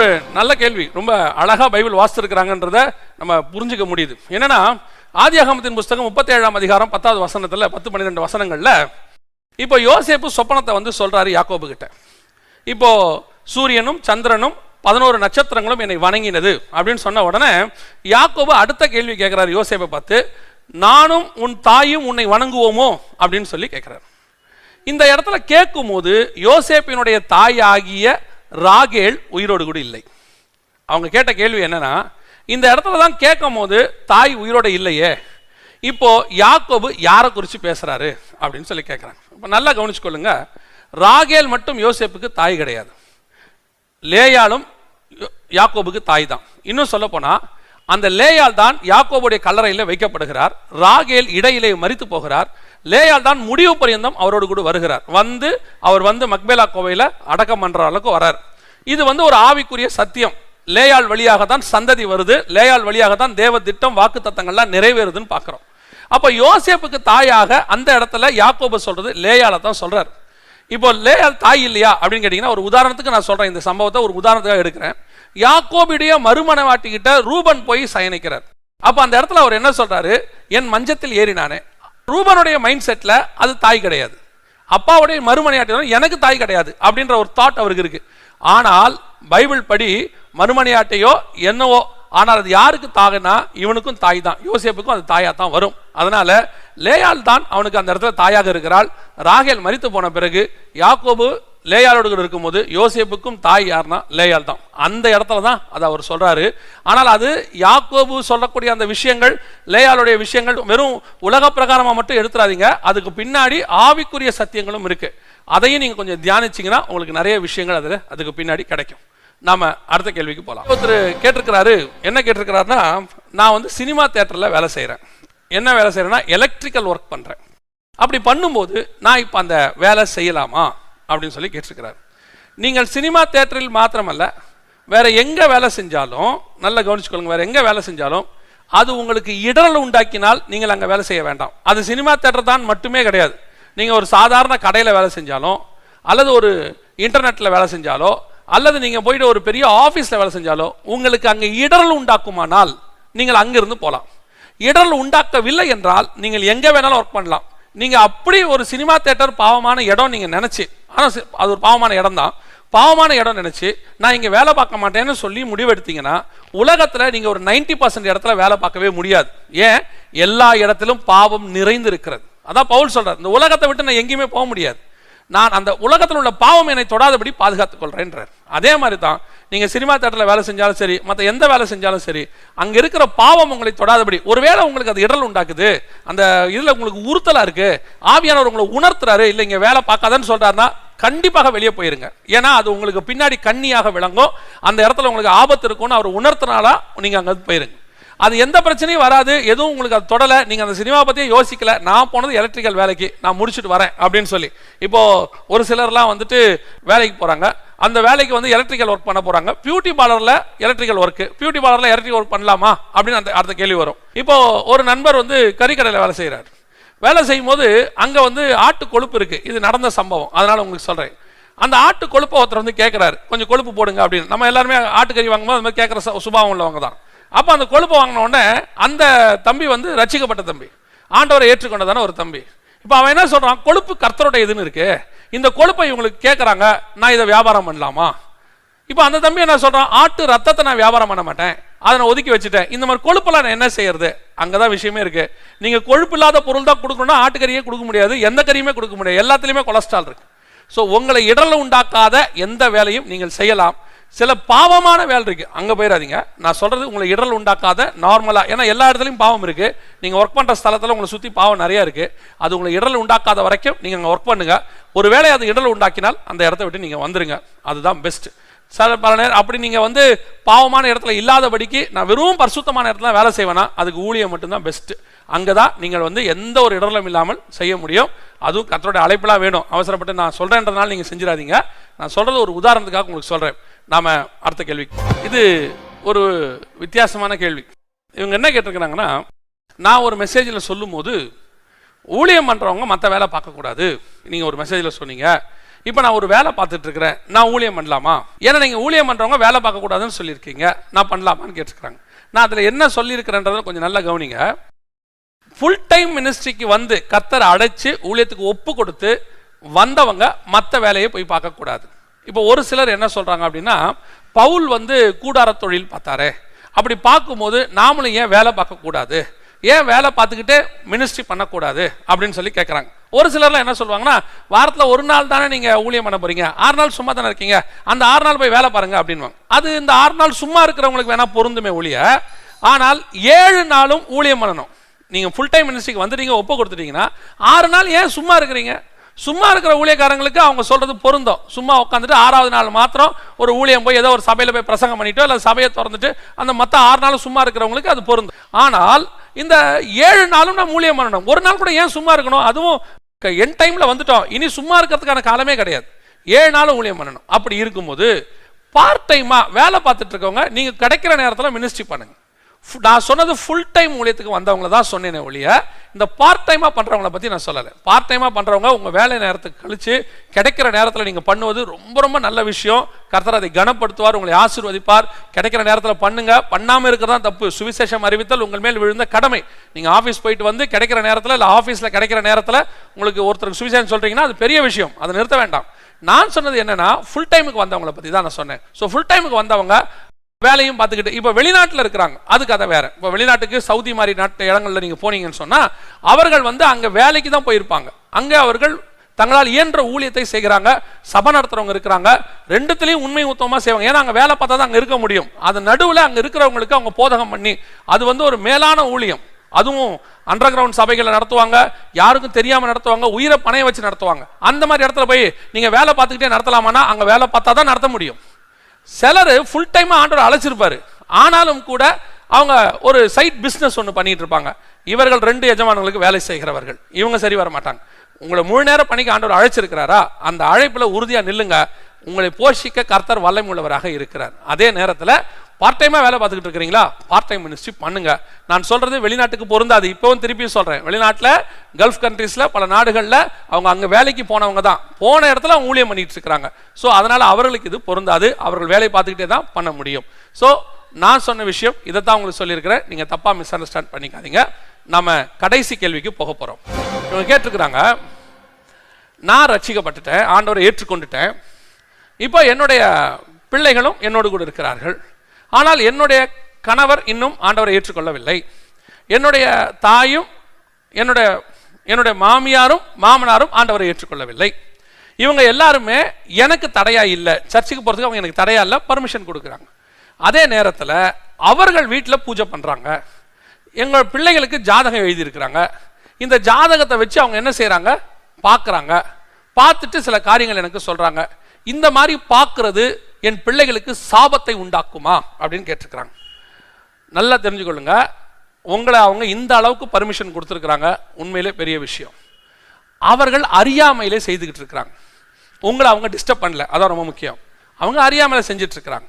ஒரு நல்ல கேள்வி. ரொம்ப அழகா பைபிள் வாசிச்சிருக்கிறாங்கன்றத நம்ம புரிஞ்சுக்க முடியுது. என்னன்னா ஆதியாகமத்தின் புஸ்தகம் முப்பத்தேழாம் அதிகாரம் பத்தாவது வசனத்துல பத்து பன்னிரெண்டு வசனங்களில் இப்போ யோசேப்பு சொப்பனத்தை வந்து சொல்றாரு யாக்கோபு கிட்ட இப்போ சூரியனும் சந்திரனும் பதினோரு நட்சத்திரங்களும் என்னை வணங்கினது அப்படின்னு சொன்ன உடனே யாக்கோபு அடுத்த கேள்வி கேட்கிறாரு யோசேப்பை பார்த்து நானும் உன் தாயும் உன்னை வணங்குவோமோ? அப்படின்னு சொல்லி கேட்குறாரு இந்த இடத்துல கேட்கும்போது யோசேப்பினுடைய தாயாகிய ராகேல் உயிரோடு கூட இல்லை. அவங்க கேட்ட கேள்வி என்னன்னா இந்த இடத்துல தான் கேட்கும் போது தாய் உயிரோட இல்லையே இப்போ யாக்கோபு யாரை குறித்து பேசுகிறாரு அப்படின்னு சொல்லி கேட்குறாங்க இப்போ நல்லா கவனிச்சுக்கொள்ளுங்க ராகேல் மட்டும் யோசேப்புக்கு தாய் கிடையாது. லேயாலும் யோ- யாக்கோபுக்கு தாய் தான். இன்னும் சொல்ல அந்த லேயால் தான் யாக்கோபுடைய கல்லறையில் வைக்கப்படுகிறார் ராகேல் இடையிலே மறித்து போகிறார் லேயால் தான் முடிவு பரியந்தம் அவரோடு கூட வருகிறார். வந்து அவர் வந்து மக்பேலா கோவையில் அடக்கம் பண்ணுற அளவுக்கு வரார். இது வந்து ஒரு ஆவிக்குரிய சத்தியம். லேயாள் வழியாக தான் சந்ததி வருது. லேயால் வழியாக தான் தேவ திட்டம் வாக்கு தத்தங்கள்லாம் நிறைவேறுதுன்னு பார்க்குறோம். அப்போ யோசேப்புக்கு தாயாக அந்த இடத்துல யாக்கோபு சொல்றது லேயால தான் சொல்றார். இப்போ லேயால் தாய் இல்லையா அப்படின்னு கேட்டிங்கன்னா ஒரு உதாரணத்துக்கு நான் சொல்கிறேன் இந்த சம்பவத்தை ஒரு உதாரணத்துக்காக எடுக்கிறேன். யாக்கோபிடைய மறுமணவாட்டிக்கிட்ட ரூபன் போய் சயனிக்கிறார். அப்போ அந்த இடத்துல அவர் என்ன சொல்கிறாரு என் மஞ்சத்தில் ஏறினானே. ரூபனுடைய மைண்ட் செட்டில் அது தாய் கிடையாது. அப்பாவுடைய மறுமனையாட்டி எனக்கு தாய் கிடையாது அப்படின்ற ஒரு தாட் அவருக்கு இருக்கு. ஆனால் பைபிள் படி மறுமனையாட்டையோ என்னவோ ஆனால் அது யாருக்கு தாகனா இவனுக்கும் தாய் தான். யோசேப்புக்கும் அது தாயாக தான் வரும். அதனால லேயால் தான் அவனுக்கு அந்த இடத்துல தாயாக இருக்கிறாள். ராகேல் மரித்து போன பிறகு யாக்கோபு லேயாளோடு இருக்கும்போது யோசேப்புக்கும் தாய் யாருன்னா லேயால் தான். அந்த இடத்துல தான் அதை அவர் சொல்கிறாரு ஆனால் அது யாக்கோபு சொல்லக்கூடிய அந்த விஷயங்கள் லேயாலுடைய விஷயங்கள் வெறும் உலக பிரகாரமாக மட்டும் எடுத்துடாதீங்க அதுக்கு பின்னாடி ஆவிக்குரிய சத்தியங்களும் இருக்குது அதையும் நீங்கள் கொஞ்சம் தியானிச்சீங்கன்னா உங்களுக்கு நிறைய விஷயங்கள் அதில் அதுக்கு பின்னாடி கிடைக்கும். நாம அடுத்த கேள்விக்கு போகலாம் ஒருத்தர் கேட்டிருக்கிறாரு. என்ன கேட்டிருக்கிறாருன்னா நான் வந்து சினிமா தேட்டரில் வேலை செய்கிறேன் என்ன வேலை செய்கிறேன்னா எலக்ட்ரிக்கல் ஒர்க் பண்ணுறேன் அப்படி பண்ணும்போது நான் இப்போ அந்த வேலை செய்யலாமா? அப்படின்னு சொல்லி கேட்டிருக்கிறார். நீங்கள் சினிமா தேட்டரில் மாத்திரமல்ல வேற எங்கே வேலை செஞ்சாலும் நல்லா கவனிச்சுக்கொள்ளுங்க வேற எங்கே வேலை செஞ்சாலும் அது உங்களுக்கு இடரல் உண்டாக்கினால் நீங்கள் அங்கே வேலை செய்ய வேண்டாம். அது சினிமா தேட்டர் தான் மட்டுமே கிடையாது. நீங்கள் ஒரு சாதாரண கடையில் வேலை செஞ்சாலும் அல்லது ஒரு இன்டர்நெட்டில் வேலை செஞ்சாலோ அல்லது நீங்கள் போயிட்டு ஒரு பெரிய ஆஃபீஸில் வேலை செஞ்சாலோ உங்களுக்கு அங்கே இடரல் உண்டாக்குமானால் நீங்கள் அங்கிருந்து போகலாம் இடரல் உண்டாக்கவில்லை என்றால் நீங்கள் எங்கே வேணாலும் ஒர்க் பண்ணலாம். நீங்கள் அப்படி ஒரு சினிமா தேட்டர் பாவமான இடம் நீங்கள் நினச்சி ஆனால் அது ஒரு பாவமான இடம் தான் பாவமான இடம் நினச்சி நான் இங்கே வேலை பார்க்க மாட்டேன்னு சொல்லி முடிவெடுத்தீங்கன்னா உலகத்தில் நீங்கள் ஒரு 90% இடத்துல வேலை பார்க்கவே முடியாது. ஏன்? எல்லா இடத்திலும் பாவம் நிறைந்து இருக்கிறது அதான் பவுல் சொல்கிறார் இந்த உலகத்தை விட்டு நான் எங்கேயுமே போக முடியாது. நான் அந்த உலகத்தில் உள்ள பாவம் என்னை தொடாதபடி பாதுகாத்துக் கொள்கிறேன்றார் அதே மாதிரி தான் நீங்கள் சினிமா தேட்டரில் வேலை செஞ்சாலும் சரி மற்ற எந்த வேலை செஞ்சாலும் சரி அங்கே இருக்கிற பாவம் உங்களை தொடாதபடி ஒருவேளை உங்களுக்கு அது இடல் உண்டாக்குது அந்த இதில் உங்களுக்கு உறுத்தலாக இருக்குது ஆவியானவர் உங்களை உணர்த்துறாரு இல்லை இங்கே வேலை பார்க்காதன்னு சொல்கிறாருன்னா கண்டிப்பாக வெளியே போயிருங்க. ஏன்னா அது உங்களுக்கு பின்னாடி கண்ணியாக விளங்கும் அந்த இடத்துல உங்களுக்கு ஆபத்து இருக்கும்னு அவர் உணர்த்தினாலா நீங்கள் அங்கே போயிருங்க. அது எந்த பிரச்சனையும் வராது. எதுவும் உங்களுக்கு அது தொடலை. நீங்கள் அந்த சினிமா பத்தியே யோசிக்கல. நான் போனது எலக்ட்ரிக்கல் வேலைக்கு. நான் முடிச்சுட்டு வரேன் அப்படின்னு சொல்லி. இப்போ ஒரு சிலர்லாம் வந்துட்டு வேலைக்கு போகிறாங்க அந்த வேலைக்கு வந்து எலக்ட்ரிக்கல் ஒர்க் பண்ண போகிறாங்க பியூட்டி பார்லரில் எலக்ட்ரிக்கல் ஒர்க்கு பியூட்டி பார்லரில் எலக்ட்ரிக் ஒர்க் பண்ணலாமா? அப்படின்னு அந்த அடுத்த கேள்வி வரும். இப்போ ஒரு நண்பர் வந்து கறிக்கடையில் வேலை செய்கிறார் வேலை செய்யும் போது அங்கே வந்து ஆட்டு கொழுப்பு இருக்குது இது நடந்த சம்பவம். அதனால் உங்களுக்கு சொல்கிறேன் அந்த ஆட்டு கொழுப்பை ஒருத்தர் வந்து கேட்குறாரு கொஞ்சம் கொழுப்பு போடுங்க அப்படின்னு. நம்ம எல்லாருமே ஆட்டுக்கறி வாங்கும்போது அந்த மாதிரி கேட்குற சுபாவம் உள்ளவங்க தான். அப்போ அந்த கொழுப்பை வாங்கின உடனே அந்த தம்பி வந்து ரசிக்கப்பட்ட தம்பி. ஆண்டவரை ஏற்றுக்கொண்டதான ஒரு தம்பி. இப்போ அவன் என்ன சொல்கிறான் கொழுப்பு கர்த்தரோட இதுன்னு இருக்கு. இந்த கொழுப்பை இவங்களுக்கு கேட்குறாங்க நான் இதை வியாபாரம் பண்ணலாமா? இப்போ அந்த தம்பி என்ன சொல்கிறான் ஆட்டு ரத்தத்தை நான் வியாபாரம் பண்ண மாட்டேன். அதை நான் ஒதுக்கி வச்சுட்டேன். இந்த மாதிரி கொழுப்பெல்லாம் நான் என்ன செய்யறது? அங்கதான் விஷயமே இருக்கு. நீங்கள் கொழுப்பு இல்லாத பொருள் தான் கொடுக்கணும்னா ஆட்டுக்கறியே கொடுக்க முடியாது எந்த கறியுமே கொடுக்க முடியாது. எல்லாத்துலேயுமே கொலஸ்ட்ரால் இருக்கு. ஸோ உங்களை இடர்ல உண்டாக்காத எந்த வேலையும் நீங்கள் செய்யலாம். சில பாவமான வேலை இருக்கு. அங்கே போயிடாதீங்க நான் சொல்றது உங்களை இடல் உண்டாக்காத நார்மலாக ஏன்னா எல்லா இடத்துலையும் பாவம் இருக்கு. நீங்கள் ஒர்க் பண்ணுற ஸ்தலத்தில் உங்களை சுற்றி பாவம் நிறைய இருக்கு. அது உங்களை இடல் உண்டாக்காத வரைக்கும் நீங்கள் அங்கே ஒர்க் பண்ணுங்க. ஒருவேளை அது இடல் உண்டாக்கினால் அந்த இடத்த விட்டு நீங்கள் வந்துருங்க. அதுதான் பெஸ்ட் சில பல நேரம் அப்படி நீங்கள் வந்து பாவமான இடத்துல இல்லாதபடிக்கு நான் வெறும் பரிசுத்தமான இடத்துல வேலை செய்வேனா அதுக்கு ஊழியம் மட்டும்தான் பெஸ்ட்டு அங்கே தான் நீங்கள் வந்து எந்த ஒரு இடலும் இல்லாமல் செய்ய முடியும். அதுவும் கத்தருடைய அழைப்பெல்லாம் வேணும். அவசரப்பட்டு நான் சொல்கிறேன்றதுனால நீங்கள் செஞ்சிடாதீங்க. நான் சொல்கிறது ஒரு உதாரணத்துக்காக உங்களுக்கு சொல்கிறேன் நாம அடுத்த கேள்வி. இது ஒரு வித்தியாசமான கேள்வி. இவங்க என்ன கேட்டிருக்கிறாங்கன்னா நான் ஒரு மெசேஜில் சொல்லும்போது ஊழியம் பண்ணுறவங்க மற்ற வேலை பார்க்கக்கூடாது நீங்கள் ஒரு மெசேஜில் சொன்னீங்க. இப்போ நான் ஒரு வேலை பார்த்துட்டு இருக்கிறேன். நான் ஊழியம் பண்ணலாமா? ஏன்னா நீங்கள் ஊழியம் பண்ணுறவங்க வேலை பார்க்கக்கூடாதுன்னு சொல்லியிருக்கீங்க. நான் பண்ணலாமான்னு கேட்டிருக்கிறாங்க. நான் அதில் என்ன சொல்லியிருக்கிறேன்றதை கொஞ்சம் நல்லா கவனிங்க. ஃபுல் டைம் மினிஸ்ட்ரிக்கு வந்து கத்தரை அடைச்சி ஊழியத்துக்கு ஒப்பு கொடுத்து வந்தவங்க மற்ற வேலையை போய் பார்க்கக்கூடாது இப்போ ஒரு சிலர் என்ன சொல்கிறாங்க அப்படின்னா பவுல் வந்து கூடார தொழில் பார்த்தாரு. அப்படி பார்க்கும்போது நாமளும் ஏன் வேலை பார்க்கக்கூடாது ஏன் வேலை பார்த்துக்கிட்டே மினிஸ்ட்ரி பண்ணக்கூடாது? அப்படின்னு சொல்லி கேட்குறாங்க ஒரு சிலர்லாம் என்ன சொல்லுவாங்கன்னா வாரத்தில் ஒரு நாள் தானே நீங்கள் ஊழியம் பண்ண போறீங்க. ஆறு நாள் சும்மா தானே இருக்கீங்க. அந்த ஆறு நாள் போய் வேலை பாருங்க அப்படின்வாங்க அது இந்த ஆறு நாள் சும்மா இருக்கிறவங்களுக்கு வேணா பொருந்துமே ஒழிய ஆனால் ஏழு நாளும் ஊழியம் பண்ணணும். நீங்கள் ஃபுல் டைம் மினிஸ்ட்ரிக்கு வந்துட்டீங்க ஒப்பு கொடுத்துட்டீங்கன்னா ஆறு நாள் ஏன் சும்மா இருக்கிறீங்க? சும்மா இருக்கிற ஊழியக்காரங்களுக்கு அவங்க சொல்றது பொருந்தும். சும்மா உட்காந்துட்டு ஆறாவது நாள் மாத்திரம் ஒரு ஊழியம் போய் ஏதோ ஒரு சபையில் போய் பிரசங்கம் பண்ணிட்டோ இல்லை சபையை திறந்துட்டு அந்த மற்ற ஆறு நாள் சும்மா இருக்கிறவங்களுக்கு அது பொருந்தும். ஆனால் இந்த ஏழு நாளும் நம்ம ஊழியம் பண்ணணும். ஒரு நாள் கூட ஏன் சும்மா இருக்கணும்? அதுவும் என் டைம்ல வந்துட்டோம். இனி சும்மா இருக்கிறதுக்கான காலமே கிடையாது. ஏழு நாளும் ஊழியம் பண்ணணும். அப்படி இருக்கும்போது பார்ட் டைமா வேலை பார்த்துட்டு இருக்கவங்க நீங்க கிடைக்கிற நேரத்தில் மினிஸ்ட்ரி பண்ணுங்க. நான் சொன்னது ஃபுல் டைம் ஊழியத்துக்கு வந்தவங்கள தான் சொன்னேனே ஒழிய இந்த பார்ட் டைமாக பண்ணுறவங்கள பற்றி நான் சொல்லலை. பார்ட் டைமாக பண்ணுறவங்க உங்கள் வேலை நேரத்துக்கு கழித்து கிடைக்கிற நேரத்தில் நீங்கள் பண்ணுவது ரொம்ப ரொம்ப நல்ல விஷயம். கர்த்தர் அதை கனப்படுத்துவார் உங்களை ஆசீர்வதிப்பார். கிடைக்கிற நேரத்தில் பண்ணுங்க. பண்ணாமல் இருக்கிறது தான் தப்பு. சுவிசேஷம் அறிவித்தல் உங்கள் மேல் விழுந்த கடமை. நீங்கள் ஆஃபீஸ் போயிட்டு வந்து கிடைக்கிற நேரத்தில் இல்லை ஆஃபீஸில் கிடைக்கிற நேரத்தில் உங்களுக்கு ஒருத்தருக்கு சுவிசேஷம் சொல்கிறீங்கன்னா அது பெரிய விஷயம். அதை நிறுத்த வேண்டாம். நான் சொன்னது என்னன்னா ஃபுல் டைமுக்கு வந்தவங்கள பற்றி தான் நான் சொன்னேன். ஸோ ஃபுல் டைமுக்கு வந்தவங்க வேலையும் பார்த்துக்கிட்டு இப்போ வெளிநாட்டில் இருக்கிறாங்க. அது கதை வேற. இப்போ வெளிநாட்டுக்கு சவுதி மாதிரி நாட்டு இடங்கள்ல நீங்கள் போனீங்கன்னு சொன்னால் அவர்கள் வந்து அங்கே வேலைக்கு தான் போயிருப்பாங்க. அங்கே அவர்கள் தங்களால் இயன்ற ஊழியத்தை செய்கிறாங்க சபை நடத்துறவங்க இருக்கிறாங்க ரெண்டுத்துலேயும் உண்மை உத்தமமாக செய்வாங்க. ஏன்னா அங்கே வேலை பார்த்தா தான் அங்கே இருக்க முடியும். அது நடுவில் அங்கே இருக்கிறவங்களுக்கு அவங்க போதகம் பண்ணி அது வந்து ஒரு மேலான ஊழியம். அதுவும் அண்டர் கிரவுண்ட் சபைகளை நடத்துவாங்க யாருக்கும் தெரியாமல் நடத்துவாங்க உயிரை பணைய வச்சு நடத்துவாங்க. அந்த மாதிரி இடத்துல போய் நீங்கள் வேலை பார்த்துக்கிட்டே நடத்தலாமான்னா அங்கே வேலை பார்த்தா தான் நடத்த முடியும். சிலர் ஃபுல் டைமாக ஆண்டவர் அழைச்சிருப்பாரு. ஆனாலும் கூட அவங்க ஒரு சைட் பிஸ்னஸ் ஒன்று பண்ணிட்டு இருப்பாங்க. இவர்கள் ரெண்டு எஜமானங்களுக்கு வேலை செய்கிறவர்கள். இவங்க சரி வர மாட்டாங்க. உங்களை முழு நேர பணிக்கு ஆண்டவர் அழைச்சிருக்கிறாரா? அந்த அழைப்பில் உறுதியாக நில்லுங்க. உங்களை போஷிக்க கர்த்தர் வல்லமுள்ளவராக இருக்கிறார். அதே நேரத்தில் பார்ட் டைமாக வேலை பார்த்துக்கிட்டு இருக்கிறீங்களா? பார்ட் டைம் மினிஸ்ட்ரி பண்ணுங்க. நான் சொல்றது வெளிநாட்டுக்கு பொருந்தாது. இப்போவும் திருப்பியும் சொல்றேன். வெளிநாட்டில் கல்ஃப் கண்ட்ரீஸில் பல நாடுகளில் அவங்க அங்கே வேலைக்கு போனவங்க தான். போன இடத்துல அவங்க ஊழியம் பண்ணிட்டு இருக்கிறாங்க. ஸோ அதனால அவர்களுக்கு இது பொருந்தாது. அவர்கள் வேலை பார்த்துக்கிட்டே தான் பண்ண முடியும். ஸோ நான் சொன்ன விஷயம் இதை தான் உங்களுக்கு சொல்லியிருக்கிறேன். நீங்கள் தப்பாக மிஸ் அண்டர்ஸ்டாண்ட் பண்ணிக்காதீங்க. நம்ம கடைசி கேள்விக்கு போக போகிறோம் இவங்க கேட்டிருக்கிறாங்க நான் ரட்சிக்கப்பட்டுட்டேன். ஆண்டவரை ஏற்றுக்கொண்டுட்டேன். இப்போ என்னுடைய பிள்ளைகளும் என்னோடு கூட இருக்கிறார்கள். ஆனால் என்னுடைய கணவர் இன்னும் ஆண்டவரை ஏற்றுக்கொள்ளவில்லை. என்னுடைய தாயும் என்னுடைய என்னுடைய மாமியாரும் மாமனாரும் ஆண்டவரை ஏற்றுக்கொள்ளவில்லை. இவங்க எல்லாருமே எனக்கு தடையா இல்லை. சர்ச்சுக்கு போகிறதுக்கு அவங்க எனக்கு தடையா இல்லை பர்மிஷன் கொடுக்குறாங்க. அதே நேரத்தில் அவர்கள் வீட்டில் பூஜை பண்ணுறாங்க எங்கள் பிள்ளைகளுக்கு ஜாதகம் எழுதியிருக்கிறாங்க. இந்த ஜாதகத்தை வச்சு அவங்க என்ன செய்கிறாங்க பார்க்குறாங்க. பார்த்துட்டு சில காரியங்கள் எனக்கு சொல்கிறாங்க இந்த மாதிரி பார்க்குறது என் பிள்ளைகளுக்கு சாபத்தை உண்டாக்குமா? அப்படின்னு கேட்டிருக்கிறாங்க. நல்லா தெரிஞ்சுக்கொள்ளுங்க. உங்களை அவங்க இந்த அளவுக்கு பர்மிஷன் கொடுத்துருக்குறாங்க. உண்மையிலே பெரிய விஷயம். அவர்கள் அறியாமையிலே செய்துக்கிட்டு இருக்கிறாங்க. உங்களை அவங்க டிஸ்டர்ப் பண்ணல. அதான் ரொம்ப முக்கியம். அவங்க அறியாமையில் செஞ்சிட்ருக்கிறாங்க.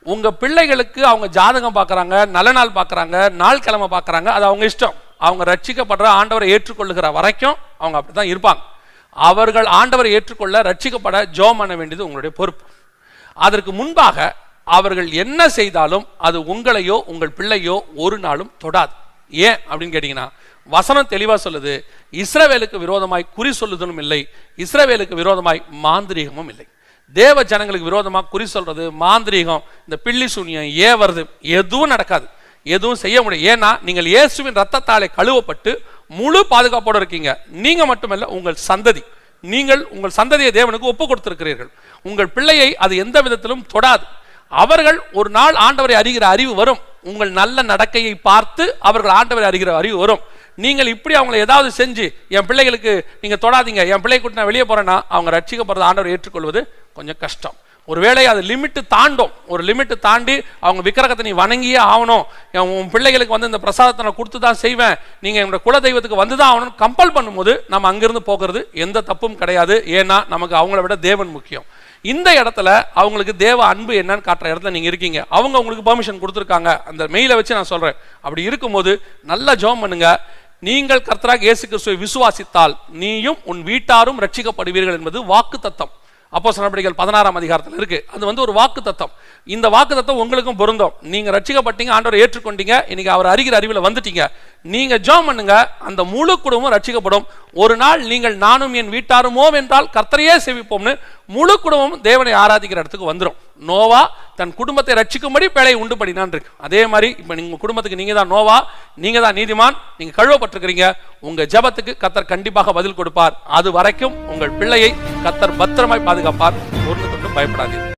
உங்கள் பிள்ளைகளுக்கு அவங்க ஜாதகம் பார்க்குறாங்க நல்ல நாள் பார்க்குறாங்க நாள் கிழமை பார்க்குறாங்க அது அவங்க இஷ்டம். அவங்க ரட்சிக்கப்படுற ஆண்டவரை ஏற்றுக்கொள்ளுகிற வரைக்கும் அவங்க அப்படிதான் இருப்பாங்க. அவர்கள் ஆண்டவரை ஏற்றுக்கொள்ள ரட்சிக்கப்பட ஜோம் பண்ண வேண்டியது உங்களுடைய பொறுப்பு. அதற்கு முன்பாக அவர்கள் என்ன செய்தாலும் அது உங்களையோ உங்கள் பிள்ளையோ ஒரு நாளும் தொடாது. ஏன் அப்படின்னு கேட்டீங்கன்னா வசனம் தெளிவாக சொல்லுது இஸ்ரவேலுக்கு விரோதமாய் குறி சொல்லுதலும் இல்லை இஸ்ரவேலுக்கு விரோதமாய் மாந்திரீகமும் இல்லை. தேவ ஜனங்களுக்கு விரோதமாக குறி சொல்றது மாந்திரீகம் இந்த பில்லி சூனியம் ஏவறது எதுவும் நடக்காது. எதுவும் செய்ய முடியும் ஏன்னா நீங்கள் இயேசுவின் ரத்தத்தாலே கழுவப்பட்டு முழு பாதுகாப்போடு இருக்கீங்க. நீங்கள் மட்டுமல்ல உங்கள் சந்ததி. நீங்கள் உங்கள் சந்ததியை தேவனுக்கு ஒப்பு கொடுத்திருக்கிறீர்கள். உங்கள் பிள்ளையை அது எந்த விதத்திலும் தொடாது. அவர்கள் ஒரு நாள் ஆண்டவரை அறிகிற அறிவு வரும். உங்கள் நல்ல நடக்கையை பார்த்து அவர்கள் ஆண்டவரை அறிகிற அறிவு வரும். நீங்கள் இப்படி அவங்களை ஏதாவது செஞ்சு என் பிள்ளைகளுக்கு நீங்கள் தொடாதீங்க என் பிள்ளை கூட்டி நான் வெளியே போகிறேன்னா அவங்க ரட்சிக்கப்படுறது ஆண்டவரை ஏற்றுக்கொள்வது கொஞ்சம் கஷ்டம். ஒருவேளை அது லிமிட்டு தாண்டும். ஒரு லிமிட்டு தாண்டி அவங்க விக்கிரகத்தை நீ வணங்கியே ஆகணும். உன் பிள்ளைகளுக்கு வந்து இந்த பிரசாதத்தை நான் கொடுத்து தான் செய்வேன். நீங்கள் என்னோட குல தெய்வத்துக்கு வந்து தான் ஆகணும்னு கம்பல் பண்ணும்போது நம்ம அங்கிருந்து போகிறது எந்த தப்பும் கிடையாது. ஏன்னா நமக்கு அவங்கள விட தேவன் முக்கியம். இந்த இடத்துல அவங்களுக்கு தேவ அன்பு என்னன்னு காட்டுற இடத்துல நீங்கள் இருக்கீங்க. அவங்க உங்களுக்கு பெர்மிஷன் கொடுத்துருக்காங்க. அந்த மெயிலை வச்சு நான் சொல்கிறேன் அப்படி இருக்கும்போது நல்லா ஜோம் பண்ணுங்க. நீங்கள் கர்த்தராக இயேசு கிறிஸ்துவை விசுவாசித்தால் நீயும் உன் வீட்டாரும் ரட்சிக்கப்படுவீர்கள் என்பது வாக்கு தத்தம் அப்போ நடவடிக்கைகள் பதினாறாம் அதிகாரத்தில் இருக்கு. அது வந்து ஒரு வாக்கு தத்துவம் இந்த வாக்கு தத்துவம் உங்களுக்கும் பொருந்தும். நீங்க ரட்சிக்கப்பட்டீங்க ஆண்டவரை ஏற்றுக்கொண்டீங்க இன்னைக்கு அவர் அறிகிற அறிவில் வந்துட்டீங்க. நீங்க ஜோம் பண்ணுங்க அந்த முழு குடும்பம் ரட்சிக்கப்படும். ஒரு நாள் நீங்கள் நானும் என் வீட்டாருமோ என்றால் கர்த்தரையே சேவிப்போம்னு முழு குடும்பம் தேவனை ஆராதிக்கிற இடத்துக்கு வந்துடும் நோவா தன் குடும்பத்தை ரட்சிக்கும்படி பிழை உண்டு பண்ணினான் இருக்கு. அதே மாதிரி இப்போ நீங்கள் குடும்பத்துக்கு நீங்கள் தான் நோவா நீங்கள் தான் நீதிமான் நீங்கள் கழுவப்பட்டிருக்கிறீங்க உங்கள் ஜெபத்துக்கு கத்தர் கண்டிப்பாக பதில் கொடுப்பார். அது வரைக்கும் உங்கள் பிள்ளையை கத்தர் பத்திரமாய் பாதுகாப்பார். ஒன்று கொண்டு பயப்படாதீர்கள்